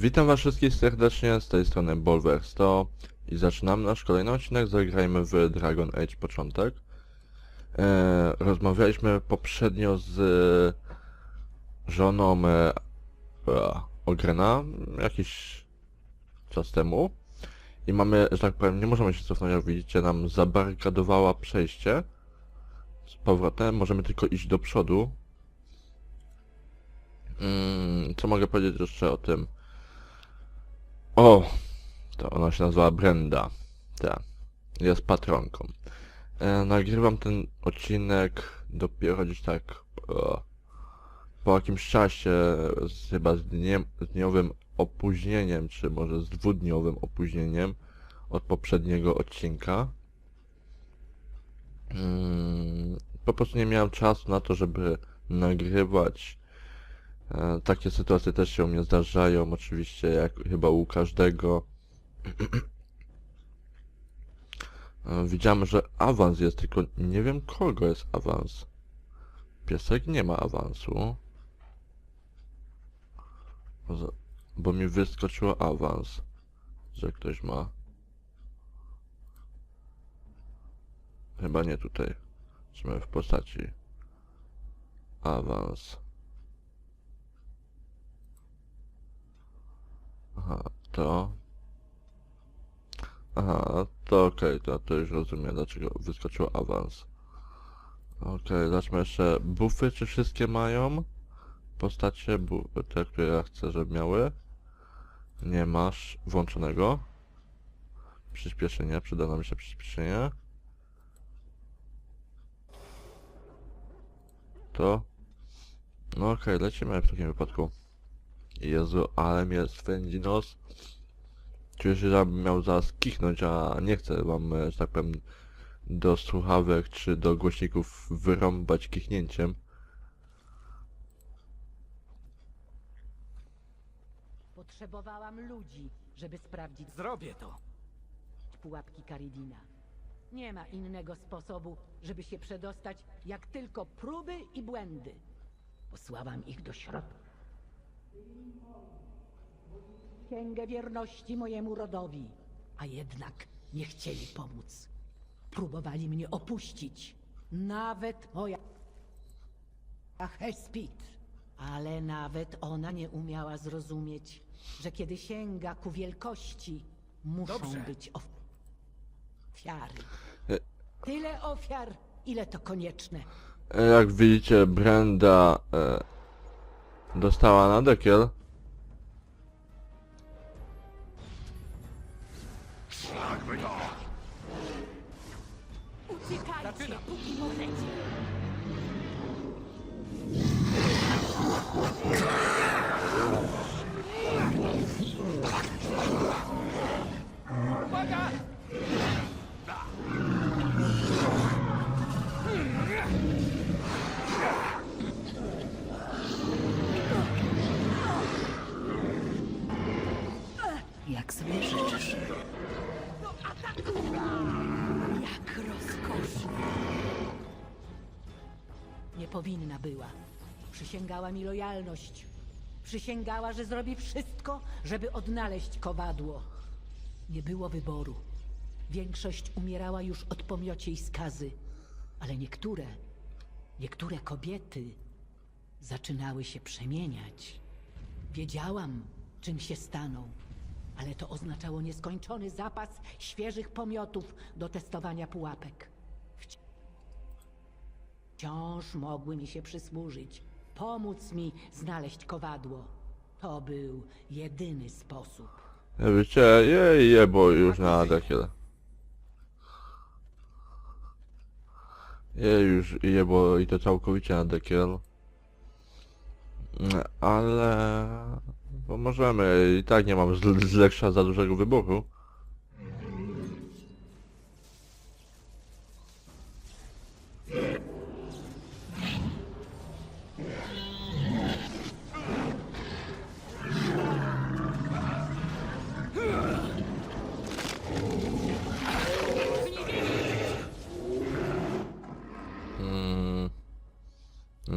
Witam was wszystkich serdecznie, z tej strony Bolwer 100 i zaczynamy nasz kolejny odcinek, zagrajmy w Dragon Age początek. E, rozmawialiśmy poprzednio z żoną e, e, Ogrena jakiś czas temu i mamy, że tak powiem, nie możemy się cofnąć, jak widzicie, nam zabarykadowała przejście z powrotem, możemy tylko iść do przodu. Mm, co mogę powiedzieć jeszcze o tym? O! To ona się nazywa Brenda. Tak. Jest patronką. E, nagrywam ten odcinek dopiero gdzieś tak e, po jakimś czasie, z, chyba z, dniem, z dniowym opóźnieniem, czy może z dwudniowym opóźnieniem od poprzedniego odcinka. Mm, po prostu nie miałem czasu na to, żeby nagrywać. E, takie sytuacje też się u mnie zdarzają, oczywiście, jak chyba u każdego. E, Widziałem, że awans jest, tylko nie wiem kogo jest awans. Piesek nie ma awansu. Bo mi wyskoczyło awans, że ktoś ma. Chyba nie tutaj. Trzymaj w postaci. Awans. Aha, to. Aha, to okej, to, to już rozumiem, dlaczego wyskoczył awans. Okej, zobaczmy jeszcze buffy, czy wszystkie mają? Postacie, bu te, które ja chcę, żeby miały. Nie masz włączonego. Przyspieszenie, przyda nam się przyspieszenie. To. No okej, lecimy w takim wypadku. Jezu, ale mnie swędzi nos. Czuję się, że miał zaraz kichnąć, a nie chcę wam, e, że tak powiem, do słuchawek czy do głośników wyrąbać kichnięciem. Potrzebowałam ludzi, żeby sprawdzić Zrobię to. pułapki Karidina. Nie ma innego sposobu, żeby się przedostać, jak tylko próby i błędy. Posłałam ich do środka. Księgę wierności mojemu rodowi, a jednak nie chcieli pomóc. Próbowali mnie opuścić. Nawet moja Hespit. Ale nawet ona nie umiała zrozumieć, że kiedy sięga ku wielkości, muszą Dobrze. być ofiary. E- Tyle ofiar, ile to konieczne. E, Jak widzicie, Brenda e, dostała na dekiel. Uciekajcie, póki możecie. Powinna była. Przysięgała mi lojalność. Przysięgała, że zrobi wszystko, żeby odnaleźć kowadło. Nie było wyboru. Większość umierała już od pomiociej skazy, ale niektóre, niektóre kobiety zaczynały się przemieniać. Wiedziałam, czym się staną, ale to oznaczało nieskończony zapas świeżych pomiotów do testowania pułapek. Wci- Wciąż mogły mi się przysłużyć, pomóc mi znaleźć kowadło. To był jedyny sposób. E, Wiecie, jej jebo już na dekiel. Jej już jebo i to całkowicie na dekiel. Ale... Bo możemy, i tak nie mam z, z za dużego wybuchu.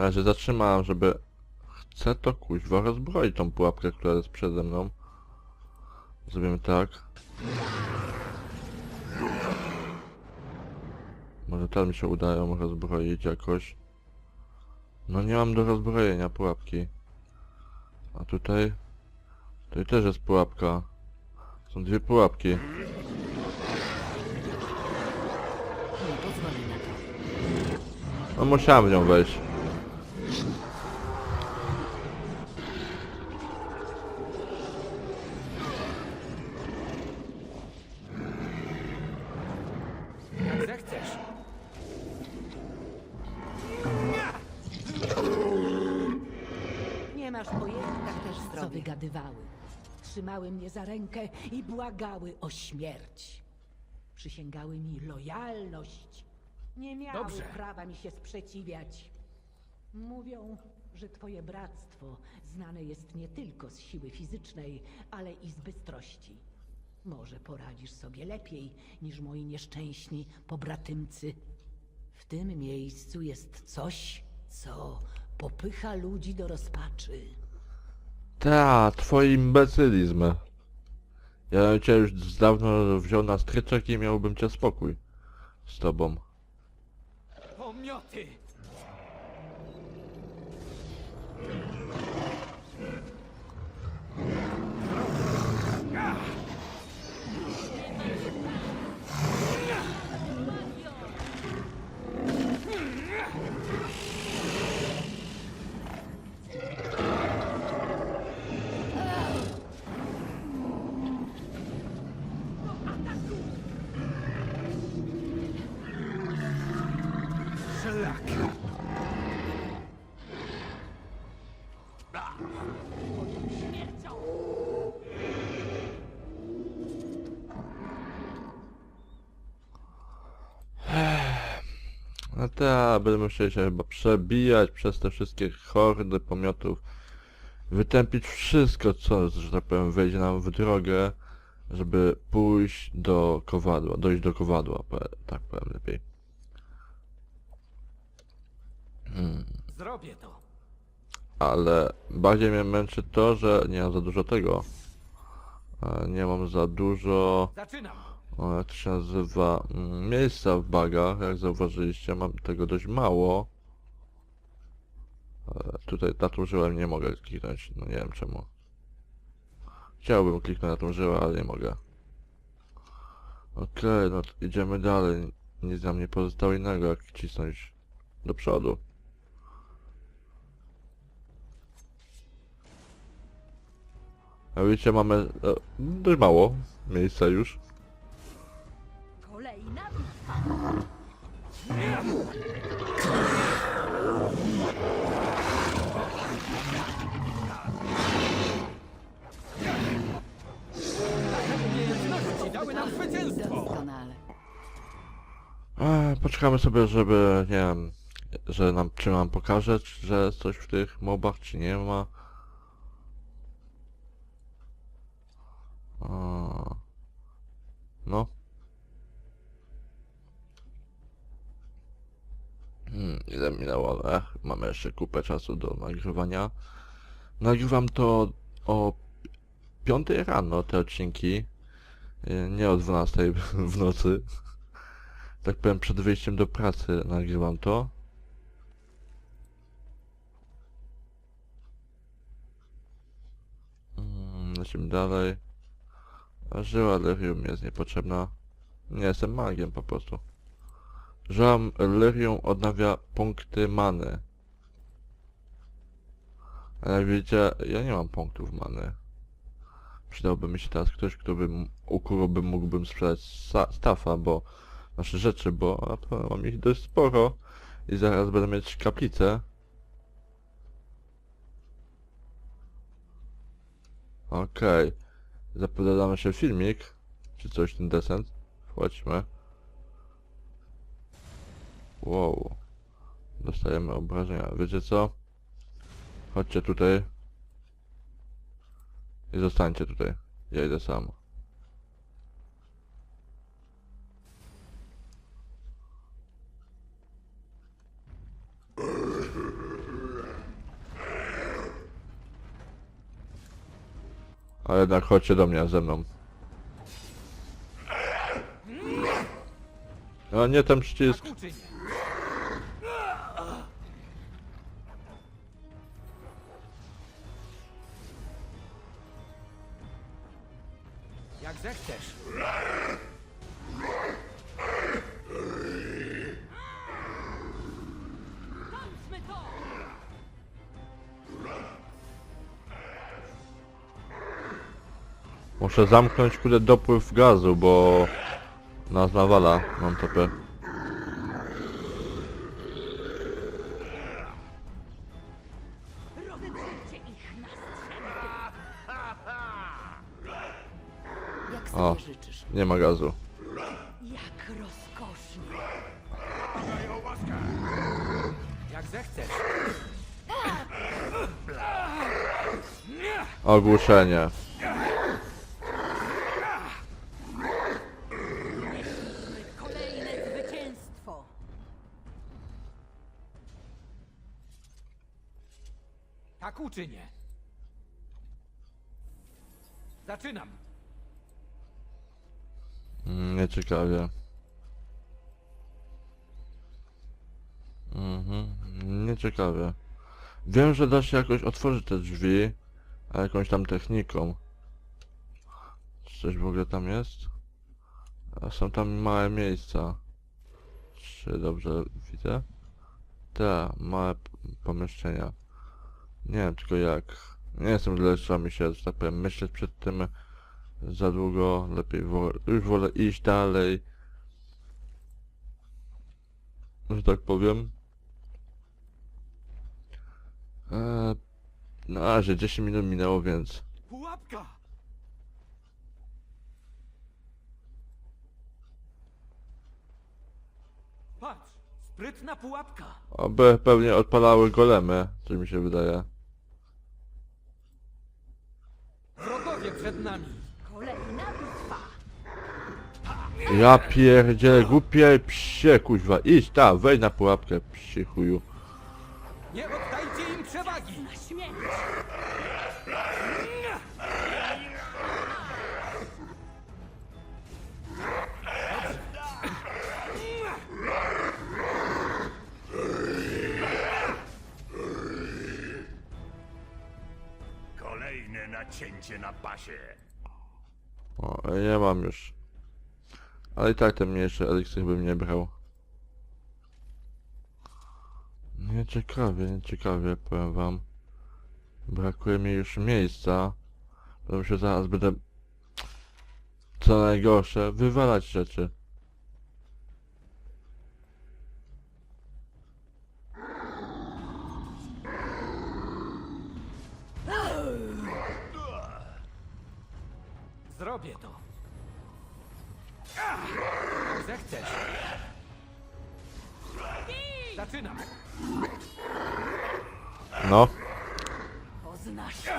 Na razie zatrzymałem, żeby... Chcę to kuźwa rozbroić tą pułapkę, która jest przede mną. Zrobimy tak. Może tam mi się udają rozbroić jakoś. No nie mam do rozbrojenia pułapki. A tutaj... Tutaj też jest pułapka. Są dwie pułapki. No musiałem w nią wejść. Jak zechcesz. Nie masz pojęcia tak też co wygadywały. Trzymały mnie za rękę i błagały o śmierć. Przysięgały mi lojalność. Nie miały Dobrze. prawa mi się sprzeciwiać. Mówią, że twoje bractwo znane jest nie tylko z siły fizycznej, ale i z bystrości. Może poradzisz sobie lepiej niż moi nieszczęśni pobratymcy. W tym miejscu jest coś, co popycha ludzi do rozpaczy. Ta, twój imbecylizm. Ja bym cię już z dawno wziął na stryczek i miałbym cię spokój. Z tobą. Pomioty! No ta, będę musiał się chyba przebijać przez te wszystkie hordy pomiotów. Wytępić wszystko, co, że tak powiem, wejdzie nam w drogę, żeby pójść do kowadła, dojść do kowadła, tak powiem lepiej. Zrobię to. Ale bardziej mnie męczy to, że nie mam za dużo tego. E, Nie mam za dużo, Zaczynam. Jak się nazywa, mm, miejsca w bagach, jak zauważyliście, mam tego dość mało. E, Tutaj na tą żyłę nie mogę kliknąć, no nie wiem czemu. Chciałbym kliknąć na tą żyłę, ale nie mogę. Okej, no to idziemy dalej. Nic nam nie pozostało innego, jak cisnąć do przodu. A widzicie, mamy e, dość mało miejsca już. Poczekamy sobie, żeby, nie wiem, że nam, czy nam pokaże, że coś w tych mobach, czy nie ma. No. Hmm, ile minęło? Ech, mamy jeszcze kupę czasu do nagrywania. Nagrywam to o 5 rano, te odcinki. E, Nie o 12 w nocy tak powiem, przed wyjściem do pracy nagrywam to. Mm, Lecimy dalej. A żyła lyrium jest niepotrzebna. Nie jestem magiem po prostu. Żyła lyrium odnawia punkty many. Ale widzicie, ja nie mam punktów many. Przydałby mi się teraz ktoś, kto by, u kogo bym mógłbym sprzedać staffa, bo nasze rzeczy, bo mam ich dość sporo i zaraz będę mieć kaplicę. Okej. Zapowiadamy się filmik, czy coś ten desent. Wchodźmy. Wow. Dostajemy obrażenia. Wiecie co? Chodźcie tutaj. I zostańcie tutaj. Ja idę sam. A jednak chodźcie do mnie ze mną. A nie ten przycisk. Muszę zamknąć kurde dopływ gazu, bo nas nawala mam topę. O. życzysz. Nie ma gazu. Jak rozkosznie. Jak zechcesz. Ogłuszenie. Tak uczynię. Zaczynam. Mm, Nieciekawie. Mhm, nieciekawie. Wiem, że da się jakoś otworzyć te drzwi, a jakąś tam techniką. Czy coś w ogóle tam jest? A są tam małe miejsca. Czy dobrze widzę? Te, małe p- pomieszczenia. Nie wiem tylko jak. Nie jestem lepsza mi się, że tak powiem, myśleć przed tym za długo, lepiej już wolę iść dalej. Że tak powiem. Eee, na razie 10 minut minęło, więc Pułapka! Sprytna pułapka. oby pewnie odpalały golemy, coś mi się wydaje. Wrogowie przed nami. Kolejna bitwa. Ja pierdzielę, głupie psie, kuźwa, idź ta, wejdź na pułapkę, psie chuju. Nie oddajcie im przewagi. Na śmierć. Nacięcie na pasie. O, nie mam już. Ale i tak ten mniejszy eliksir bym nie brał. Nieciekawie, nieciekawie, powiem wam. Brakuje mi już miejsca. Bo się zaraz będę... Co najgorsze, wywalać rzeczy. No, Poznasz tego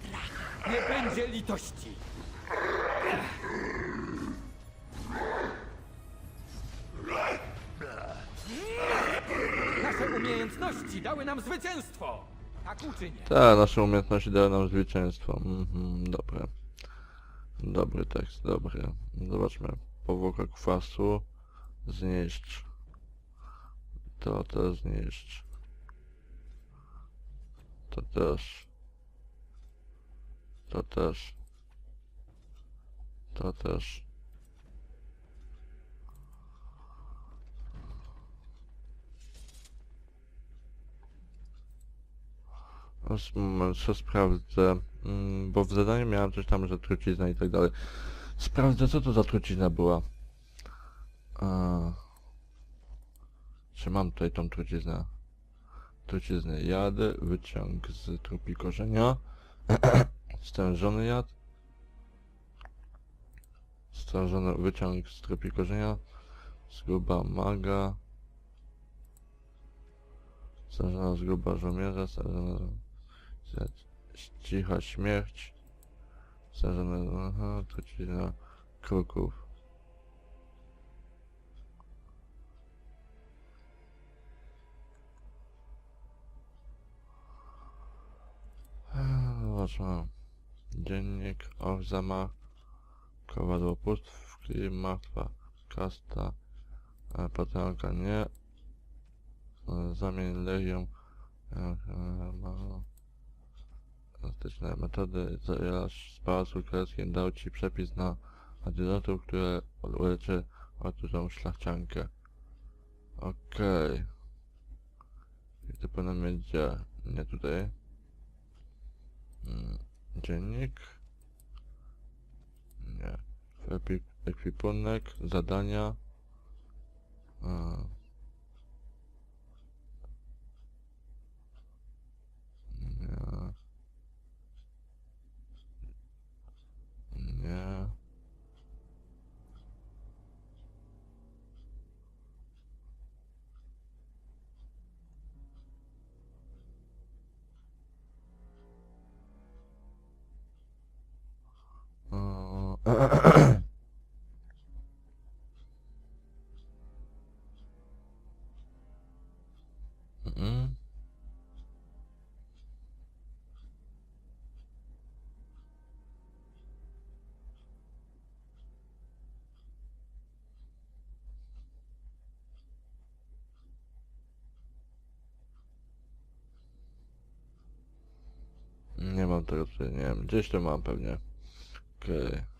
strachu. Nie będzie litości. Nasze umiejętności dały nam zwycięstwo. Tak uczynię. te nasze umiejętności dały nam zwycięstwo. Mhm, dobre. Dobry tekst, dobry. Zobaczmy. Powłoka kwasu. Zniszcz. To też zniszcz. To też. To też. To też. Moment, co sprawdzę. Mm, bo w zadaniu miałem coś tam, że trucizna i tak dalej. Sprawdzę, co to za trucizna była. A... Czy mam tutaj tą truciznę? Truciznę jady, wyciąg z trupi korzenia, stężony jad, stężony wyciąg z trupi korzenia, zguba maga, stężona zguba żołnierza, stężona cicha śmierć, stężona, trucizna kruków. Zobaczmy. Dziennik, och, zamach, kowadło pustki, martwa kasta, e, potęga nie, e, zamień legią, e, e, metody, zawierasz z pałacu dał ci przepis na antidotum, które uleczy otużą szlachciankę. Okej. I to powinno mieć gdzie? Nie tutaj. Mm, Dziennik. Nie. Ekwipunek, zadania. Nie. Nie. Nie mam tego nie wiem, gdzieś to mam pewnie. Okej.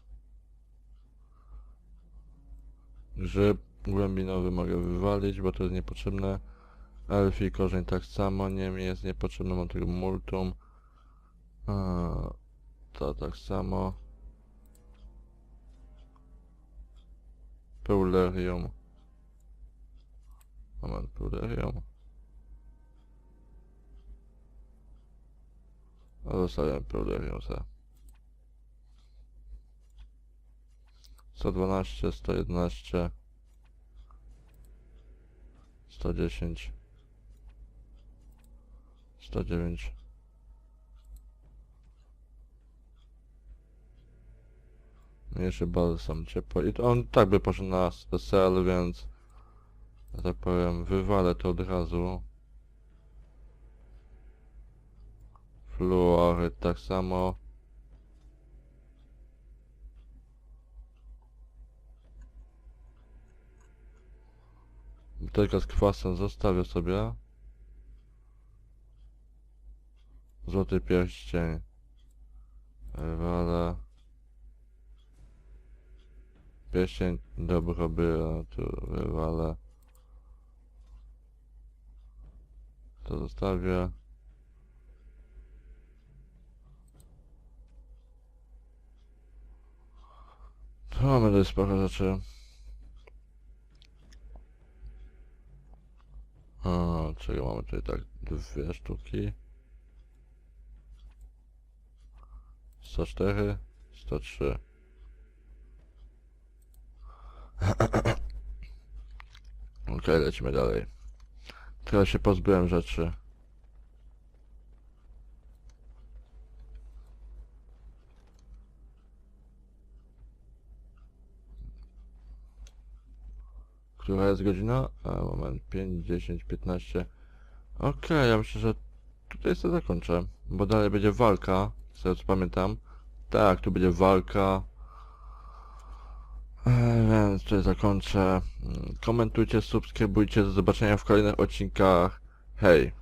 Grzyb głębinowy mogę wywalić, bo to jest niepotrzebne. Elfi korzeń tak samo, nie jest niepotrzebne, mam tego multum. To tak samo. Peulerium. Moment, peulerium. Zostawiam peulerium sobie. 112, 111, 110, 109. Mniejszy balsam ciepło i to on tak by poszedł na SL, więc że tak powiem wywalę to od razu. Fluory tak samo. Butelka z kwasem zostawię sobie. Złoty pierścień. Wywalę. Pierścień dobrobytu wywalę. To zostawię. Tu mamy dość sporo rzeczy. A, czego mamy tutaj tak dwie sztuki. 104, 103. Okej, lecimy dalej. Teraz się pozbyłem rzeczy. Która jest godzina? A, moment, 5, 10, 15. Okej, ja myślę, że tutaj sobie zakończę, bo dalej będzie walka, z tego co pamiętam. Tak, tu będzie walka. Więc tutaj zakończę. Mm, Komentujcie, subskrybujcie, do zobaczenia w kolejnych odcinkach. Hej!